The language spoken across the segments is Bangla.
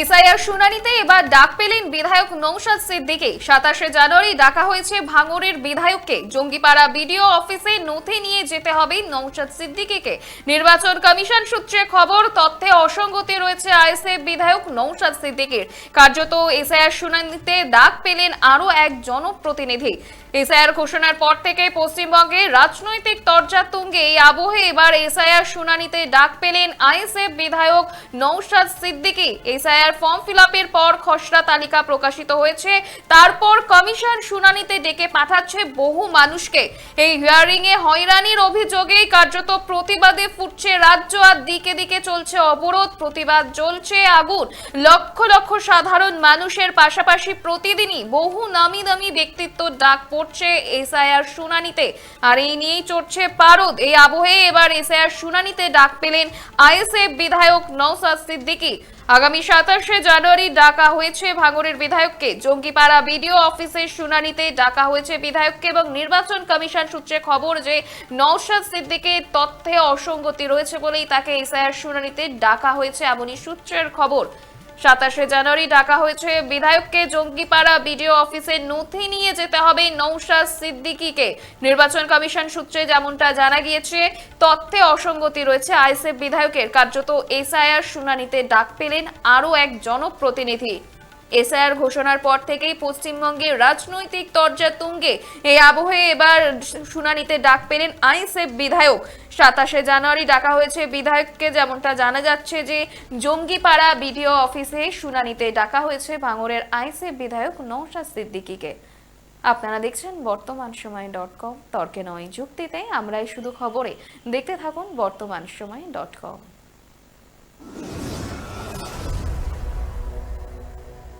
এসআইআর শুনানিতে এবার ডাক পেলেন বিধায়ক নৌশাদ সিদ্দিকী। সাতাশে জানুয়ারি ডাকা হয়েছে ভাঙড়ের বিধায়ককে। জঙ্গিপাড়া বিডিও অফিসে নথি নিয়ে যেতে হবে নৌশাদ সিদ্দিকীকে। নির্বাচন কমিশন সূত্রে খবর, তথ্যে অসঙ্গতি রয়েছে আইএসএফ বিধায়ক নৌশাদ সিদ্দিকীর। কার্যত এসআইআর শুনানিতে ডাক পেলেন আরও এক জনপ্রতিনিধি। এসআইআর ঘোষণার পর থেকে পশ্চিমবঙ্গে রাজনৈতিক তরজা তুঙ্গে এই আবহে এবার এসআইআর শুনানিতে ডাক পেলেন আইএসএফ বিধায়ক Naushad Siddiqui. SIR form fill পর খসড়া তালিকা প্রকাশিত হয়েছে। তারপর কমিশন শুনানিতে ডেকে পাঠাচ্ছে বহু মানুষকে। এই হিয়ারিং এ হয়রানির অভিযোগে কার্যত প্রতিবাদে ফুটছে রাজ্য আর দিকে দিকে চলছে অবরোধ। প্রতিবাদ জ্বলছে আগুন। লক্ষ লক্ষ সাধারণ মানুষের পাশাপাশি প্রতিদিনই বহু নামি দামি ব্যক্তিত্ব ডাক পড়ছে এসআইআর শুনানিতে। আর এই নিয়েই চড়ছে পারদ। এই আবহে এবার এসআইআর শুনানিতে ডাক পেলেন আইএসএফ বিধায়ক নওসাদ সিদ্দিকী। আগামী সাতাশে জানুয়ারি ডাকা হয়েছে ভাঙড়ের বিধায়ককে। জঙ্গিপাড়া বিডিও অফিসের শুনানিতে ডাকা হয়েছে বিধায়ককে এবং নির্বাচন কমিশন সূত্রে খবর যে নওশাদ সিদ্দিকের তথ্যে অসঙ্গতি রয়েছে বলেই তাকে এসআইআর শুনানিতে ডাকা হয়েছে এমনই সূত্রের খবর। সাতাশে জানুয়ারি ডাকা হয়েছে। বিধায়ককে জঙ্গিপাড়া বিডিও অফিসে নথি নিয়ে যেতে হবে নৌশাদ সিদ্দিকিকে। নির্বাচন কমিশন সূত্রে যেমনটা জানা গিয়েছে, তথ্যে অসঙ্গতি রয়েছে। আইসএফ বিধায়কের কার্যত এসআইআর শুনানিতে ডাক পেলেন আরও এক জনপ্রতিনিধি। এসআইআর ঘোষণার পর থেকেই পশ্চিমবঙ্গে রাজনৈতিক তরজা তুঙ্গে। এই আবহে এবার শুনানিতে ডাক পেলেন আইএসএফ বিধায়ক। সাতাশে জানুয়ারি ডাকা হয়েছে বিধায়ককে, যেমনটা জানা যাচ্ছে যে জঙ্গিপাড়া বিডিও অফিসে শুনানিতে ডাকা হয়েছে ভাঙড়ের আইএসএফ বিধায়ক নৌশাদ সিদ্দিকীকে। আপনারা দেখছেন বর্তমান সময় ডট কম, তর্কে নয় যুক্তিতে, আমরাই শুধু খবরে। দেখতে থাকুন বর্তমান সময় ডট কম।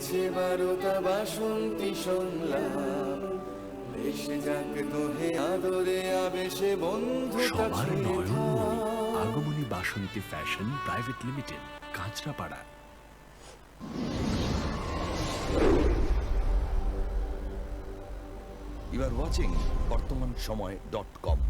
হয়েছে বারোটা বাসন্তী সংলাপ যাক দোহে আদরে আবেশে সবার মনি। আগমনী Basanti fashion private limited Kanchrapara. You are watching Bartaman Samay dot com